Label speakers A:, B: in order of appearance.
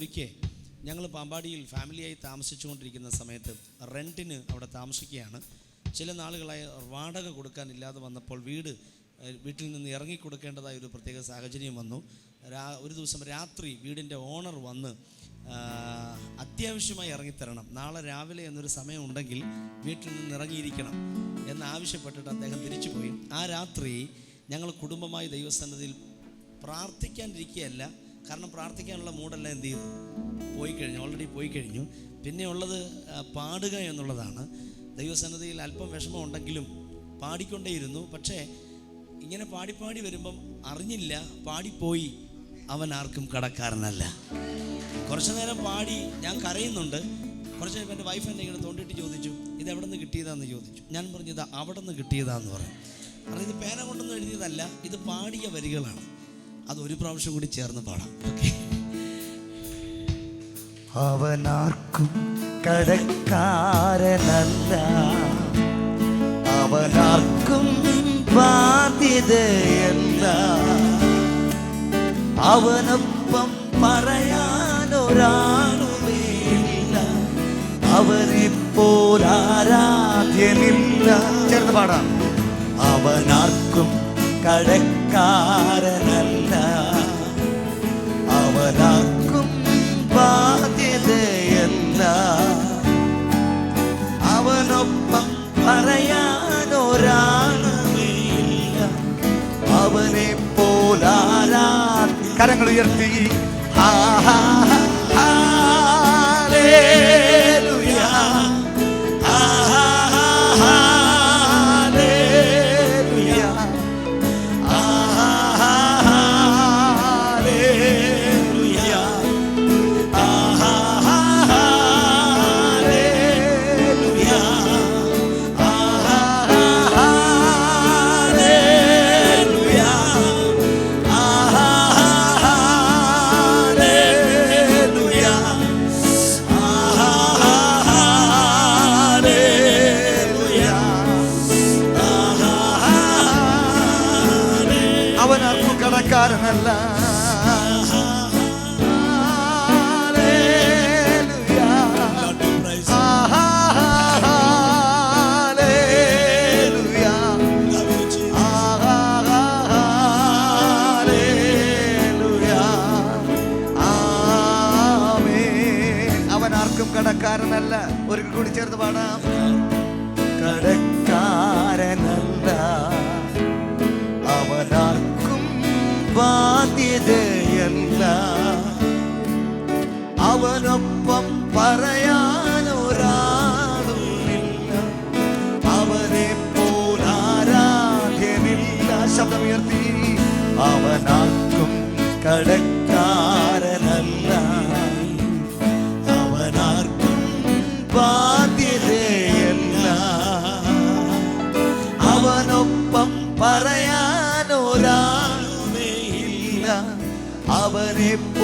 A: ഒരിക്കൽ ഞങ്ങൾ പാമ്പാടിയിൽ ഫാമിലിയായി താമസിച്ചുകൊണ്ടിരിക്കുന്ന സമയത്ത് റെന്റിന് അവിടെ താമസിക്കുകയാണ്. ചില നാളുകളായി വാടക കൊടുക്കാനില്ലാതെ വന്നപ്പോൾ വീട് വീട്ടിൽ നിന്ന് ഇറങ്ങി കൊടുക്കേണ്ടതായ ഒരു പ്രത്യേക സാഹചര്യം വന്നു. ഒരു ദിവസം രാത്രി വീടിന്റെ ഓണർ വന്ന് അത്യാവശ്യമായി ഇറങ്ങിത്തരണം. നാളെ രാവിലെ എന്നൊരു സമയമുണ്ടെങ്കിൽ വീട്ടിൽ നിന്ന് ഇറങ്ങിയിരിക്കണം എന്നാവശ്യപ്പെട്ടിട്ട് അദ്ദേഹം തിരിച്ചുപോയി. ആ രാത്രി ഞങ്ങൾ കുടുംബമായി ദൈവസന്നിധിയിൽ പ്രാർത്ഥിക്കാനിരിക്കുകയല്ല കാരണം പ്രാർത്ഥിക്കാനുള്ള മൂഡെല്ലാം എന്ത് ചെയ്തു? പോയി കഴിഞ്ഞു ഓൾറെഡി പോയി കഴിഞ്ഞു പിന്നെ ഉള്ളത് പാടുക എന്നുള്ളതാണ്. ദൈവസന്നതിയിൽ അല്പം വിഷമം ഉണ്ടെങ്കിലും പാടിക്കൊണ്ടേയിരുന്നു. പക്ഷേ ഇങ്ങനെ പാടിപ്പാടി വരുമ്പം അറിഞ്ഞില്ല പാടിപ്പോയി. അവൻ ആർക്കും കടക്കാരനല്ല. കുറച്ചു നേരം പാടി ഞാൻ കരയുന്നുണ്ട്. കുറച്ച് നേരം എന്റെ വൈഫ് എന്നെ ഇങ്ങനെ തോണ്ടിയിട്ട് ചോദിച്ചു ഇത് എവിടെ നിന്ന് കിട്ടിയതാന്ന്? ചോദിച്ചു. ഞാൻ പറഞ്ഞു ഇത് അവിടെ നിന്ന് കിട്ടിയതാന്ന് പറഞ്ഞു. കാരണം ഇത് പേന കൊണ്ടൊന്നും എഴുതിയതല്ല ഇത് പാടിയ വരികളാണ്. അത് ഒരു പ്രാവശ്യം കൂടി ചേർന്ന് പാടാം. ഓക്കെ
B: അവനാർക്കും കടക്കാരനല്ല അവനാർക്കും ബാധ്യതയല്ല. അവനൊപ്പം പറയാനൊരാളുമില്ല. അവരിപ്പോൾ ആരാധ്യമില്ല ചേർന്ന് പാടാം. അവനാർക്കും കടക്കാരനല്ല അവനാക്കും ബാധ്യതയല്ല. അവനൊപ്പം പറയാനൊരാളുമില്ല. അവനെ പോലാരാ കരങ്ങൾ ഉയർത്തി. ഹാ, ആർക്കും കടക്കാരനല്ല. ഒരിക്കൽ കൂടി ചേർന്ന് പാടാം. കടക്കാരനല്ല. ബാധ്യതയല്ല അവനൊപ്പം പറയാനൊരാളുമില്ല അവനെ പോലാരാധ്യനില്ല ശബ്ദമുയർത്തി. അവനാക്കും കടക്കാരനല്ല. ริบ